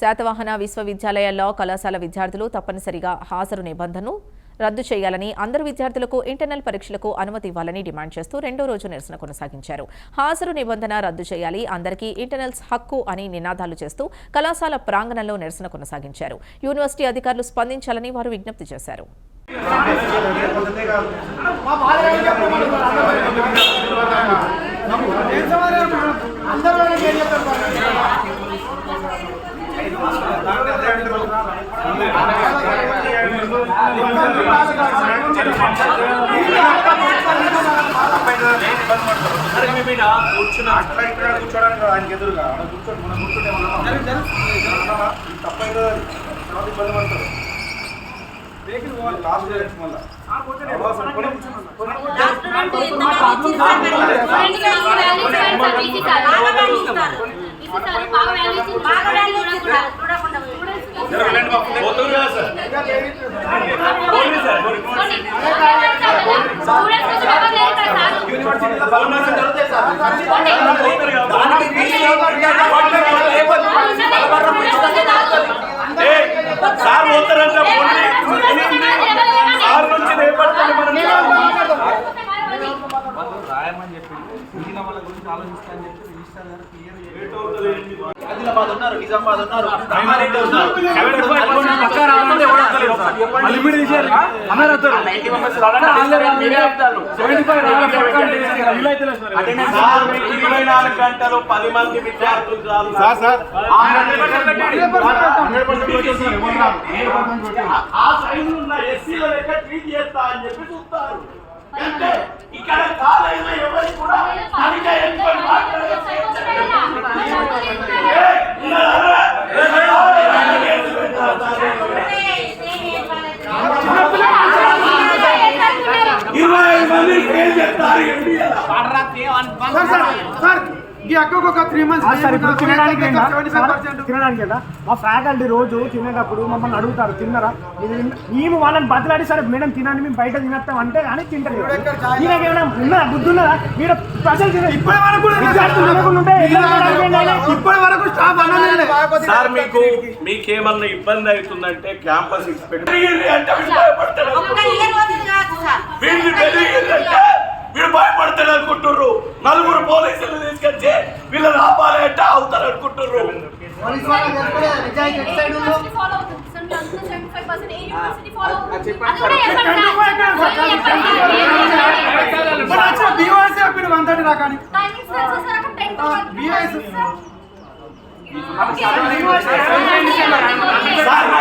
శాతవాహన విశ్వవిద్యాలయాల్లో కళాశాల విద్యార్థులు తప్పనిసరిగా హాజరు నిబంధనను రద్దు చేయాలని అందరు విద్యార్థులకు ఇంటర్నల్ పరీక్షలకు అనుమతి ఇవ్వాలని డిమాండ్ చేస్తూ రెండో రోజు నిరసన కొనసాగించారు. హాజరు నిబంధన రద్దు చేయాలి అందరికీ ఇంటర్నల్స్ హక్కు అని నినాదాలు చేస్తూ కళాశాల ప్రాంగణంలో నిరసన కొనసాగించారు. యూనివర్సిటీ అధికారులు స్పందించాలని వారు విజ్ఞప్తి చేశారు. అట్లా కూర్చోడానికి ఆయనకి ఎదురుగా కూర్చోండి మనం కూర్చుంటే మనం తప్పైతే తర్వాత ఇబ్బంది పడతారు సార్ పోతారంట సార్ నుంచి రేపటి మనం రాయమని మిగిలిన వాళ్ళ గురించి ఆలోచిస్తా అని చెప్పి రిజిస్టర్ గారు క్లియర్ ఆదిలాబాద్ ఉన్నారు నిజామాబాద్ ఉన్నారు కామారెడ్డి ఉన్నారు సార్ మీకు ఇరవై నాలుగు గంటలు పది మంది విద్యార్థులు చాలు సార్ సార్ ఆ సైడ్ ఉన్న ఎస్సీల లెక్క ట్రీట్ చేస్తా అని చెప్పి చూస్తారు సార్ సార్ సార్ ఈ అక్కకు ఒక త్రీ మంత్స్ సార్ ఇప్పుడు తినడానికి తినడానికి ఏంటా? మా ఫ్యాకల్టీ రోజు తినేటప్పుడు మమ్మల్ని అడుగుతారు తిన్నారా మేము వాళ్ళని బతిలాడి సరే మేడం తినండి మేము బయట తినేస్తాం అంటే కానీ తింటారు ఈయనకేమైనా ఉన్నదా బుద్ధి ఉన్నదా మీరు ప్రజలు ఇప్పటి వరకు కూడా విద్యార్థులు ఇప్పటి వరకు స్టాఫ్ సార్ మీకు మీకేమన్నా ఇబ్బంది అవుతుందంటే క్యాంపస్ ఇన్స్పెక్టర్ అంటే వీళ్ళు భయపడతారు వీళ్ళు పెరిగిందంటే వీళ్ళు భయపడతారు అనుకుంటుర్రు. నలుగురు పోలీసులు తీసుకొచ్చి వీళ్ళని ఆపాలి అంటే అవుతారు అనుకుంటుర్రు బీఓఎస్ చెప్పిండు వన్ థర్టీ రాకని సార్ నా